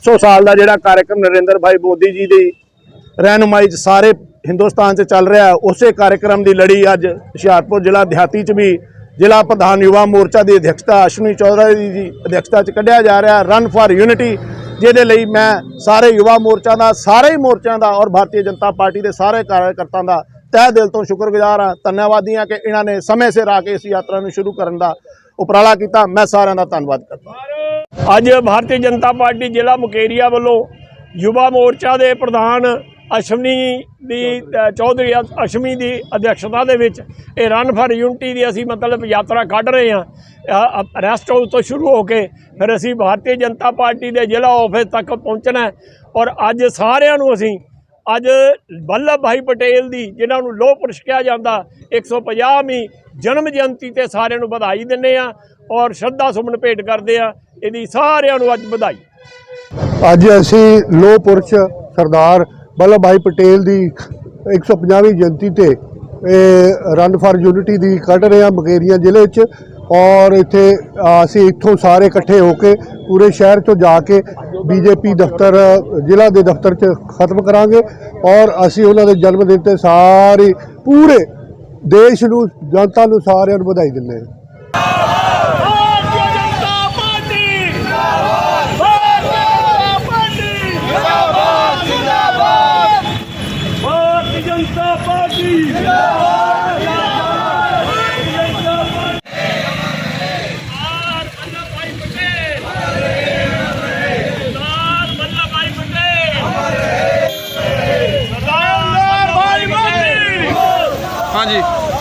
150 ਸਾਲ ਦਾ ਜਿਹੜਾ ਕਾਰਜਕ੍ਰਮ ਨਰਿੰਦਰ ਭਾਈ ਮੋਦੀ ਜੀ ਦੀ ਰਹਿਨੁਮਾਈ 'ਚ ਸਾਰੇ ਹਿੰਦੁਸਤਾਨ 'ਚ ਚੱਲ ਰਿਹਾ, ਉਸੇ ਕਾਰਜਕ੍ਰਮ ਦੀ ਲੜੀ ਅੱਜ ਹੁਸ਼ਿਆਰਪੁਰ ਜ਼ਿਲ੍ਹਾ ਦਿਹਾਤੀ 'ਚ ਵੀ ਜ਼ਿਲ੍ਹਾ ਪ੍ਰਧਾਨ ਯੁਵਾ ਮੋਰਚਾ ਦੀ ਅਧਿਕਸ਼ਤਾ ਅਸ਼ਵਨੀ ਚੌਧਰੀ ਦੀ ਅਧਿਕਸ਼ਤਾ 'ਚ ਕੱਢਿਆ ਜਾ ਰਿਹਾ ਰਨ ਫਾਰ ਯੂਨਿਟੀ ਜਿਹਦੇ ਲਈ ਮੈਂ ਸਾਰੇ ਯੁਵਾ ਮੋਰਚਾ ਦਾ, ਸਾਰੇ ਹੀ ਮੋਰਚਿਆਂ ਦਾ ਔਰ ਭਾਰਤੀ ਜਨਤਾ ਪਾਰਟੀ ਦੇ ਸਾਰੇ ਕਾਰਜਕਰਤਾਵਾਂ ਦਾ ਤਹਿ ਦਿਲ ਤੋਂ ਸ਼ੁਕਰਗੁਜ਼ਾਰ ਹਾਂ ਧੰਨਵਾਦੀ ਹਾਂ ਕਿ ਇਹਨਾਂ ਨੇ ਸਮੇਂ ਸਿਰ ਆ ਕੇ ਇਸ ਯਾਤਰਾ ਨੂੰ ਸ਼ੁਰੂ ਕਰਨ ਦਾ ਉਪਰਾਲਾ ਕੀਤਾ। ਮੈਂ ਸਾਰਿਆਂ ਦਾ ਧੰਨਵਾਦ ਕਰਦਾ ਅੱਜ ਭਾਰਤੀ ਜਨਤਾ ਪਾਰਟੀ ਜ਼ਿਲ੍ਹਾ ਮੁਕੇਰੀਆ ਵੱਲੋਂ ਯੁਵਾ ਮੋਰਚਾ ਦੇ ਪ੍ਰਧਾਨ ਅਸ਼ਵਨੀ ਦੀ ਚੌਧਰੀ ਅ- ਅਸ਼ਵਨੀ ਦੀ ਅਧਿਕਸ਼ਤਾ ਦੇ ਵਿੱਚ ਇਹ ਰਨ ਫਾਰ ਯੂਨਿਟੀ ਦੀ ਅਸੀਂ ਮਤਲਬ ਯਾਤਰਾ ਕੱਢ ਰਹੇ ਹਾਂ। ਰੈਸਟ ਹਾਊਸ ਤੋਂ ਸ਼ੁਰੂ ਹੋ ਕੇ ਫਿਰ ਅਸੀਂ ਭਾਰਤੀ ਜਨਤਾ ਪਾਰਟੀ ਦੇ ਜ਼ਿਲ੍ਹਾ ਆਫਿਸ ਤੱਕ ਪਹੁੰਚਣਾ ਔਰ ਅੱਜ ਸਾਰਿਆਂ ਨੂੰ ਅਸੀਂ ਅੱਜ ਵੱਲਭ ਭਾਈ ਪਟੇਲ ਦੀ, ਜਿਨ੍ਹਾਂ ਨੂੰ ਲੋਹ ਪੁਰਸ਼ ਕਿਹਾ ਜਾਂਦਾ 150ਵੀਂ ਜਨਮ ਜਯੰਤੀ ਤੇ ਸਾਰਿਆਂ ਨੂੰ ਵਧਾਈ ਦਿੰਦੇ ਆ ਔਰ ਸ਼ਰਧਾ ਸੁਮਨ ਭੇਟ ਕਰਦੇ ਆ ਇਹਦੀ ਸਾਰਿਆਂ ਨੂੰ ਅੱਜ ਵਧਾਈ। ਅੱਜ ਅਸੀਂ ਲੋਹ ਪੁਰਸ਼ ਸਰਦਾਰ ਵੱਲਭ ਭਾਈ ਪਟੇਲ ਦੀ 150ਵੀਂ ਜਯੰਤੀ ਤੇ ਰਨ ਫਾਰ ਯੂਨਿਟੀ ਦੀ ਕੱਢ ਰਹੇ ਹਾਂ ਮੁਕੇਰੀਆਂ ਜ਼ਿਲ੍ਹੇ 'ਚ। ਔਰ ਇੱਥੇ ਅਸੀਂ ਇੱਥੋਂ ਸਾਰੇ ਇਕੱਠੇ ਹੋ ਕੇ ਪੂਰੇ ਸ਼ਹਿਰ 'ਚੋਂ ਜਾ ਕੇ ਬੀਜੇਪੀ ਦਫ਼ਤਰ, ਜ਼ਿਲ੍ਹਾ ਦੇ ਦਫ਼ਤਰ 'ਚ ਖਤਮ ਕਰਾਂਗੇ ਔਰ ਅਸੀਂ ਉਹਨਾਂ ਦੇ ਜਨਮ ਦਿਨ ਤੇ ਸਾਰੀ, ਪੂਰੇ ਦੇਸ਼ ਨੂੰ, ਜਨਤਾ ਨੂੰ ਸਾਰਿਆਂ ਨੂੰ ਵਧਾਈ ਦਿੰਦੇ ਹਾਂ। ਜਨਤਾ ਪਾਰਟੀ ਜਿੰਦਾਬਾਦ ਭਾਰਤੀ ਜਨਤਾ ਪਾਰਟੀ ਜਿੰਦਾਬਾਦ ਭਾਰਤੀ ਜਨਤਾ ਪਾਰਟੀ ਜਿੰਦਾਬਾਦ ਭਾਰਤੀ ਜਨਤਾ ਪਾਰਟੀ ਸਰਦਾਰ ਵੱਲਭ ਭਾਈ ਪਟੇਲ ਸਰਦਾਰ ਵੱਲਭ ਭਾਈ ਪਟੇਲ ਸਰਦਾਰ ਭਾਈ ਪਟੇਲ ਹਾਂਜੀ।